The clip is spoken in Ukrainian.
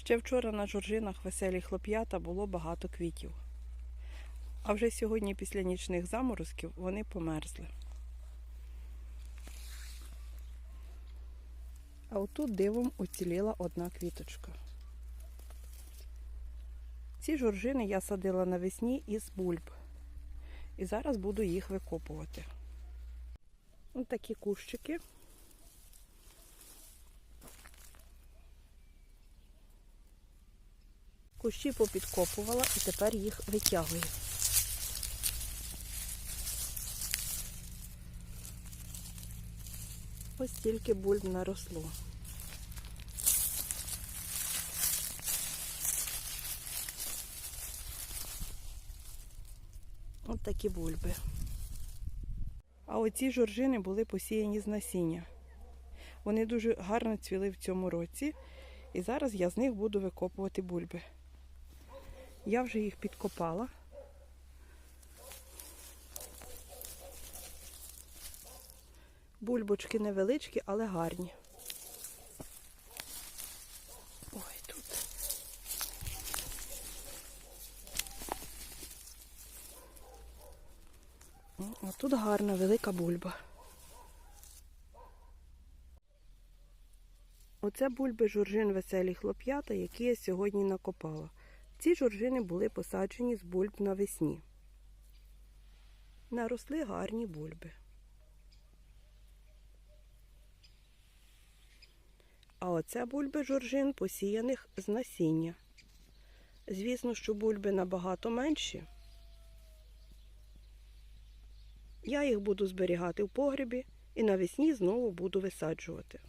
Ще вчора на жоржинах веселі хлоп'ята було багато квітів. А вже сьогодні, після нічних заморозків, вони померзли. А отут дивом уціліла одна квіточка. Ці жоржини я садила навесні із бульб. І зараз буду їх викопувати. Ось такі кущики. Кущі попідкопувала і тепер їх витягую. Ось тільки бульб наросло. Ось такі бульби. А оці жоржини були посіяні з насіння. Вони дуже гарно цвіли в цьому році, і зараз я з них буду викопувати бульби. Я вже їх підкопала. Бульбочки невеличкі, але гарні. Ой, тут. О, тут гарна велика бульба. Оце бульби журжин веселі хлоп'ята, які я сьогодні накопала. Ці жоржини були посаджені з бульб навесні. Наросли гарні бульби. А оце бульби жоржин посіяних з насіння. Звісно, що бульби набагато менші. Я їх буду зберігати в погребі і навесні знову буду висаджувати.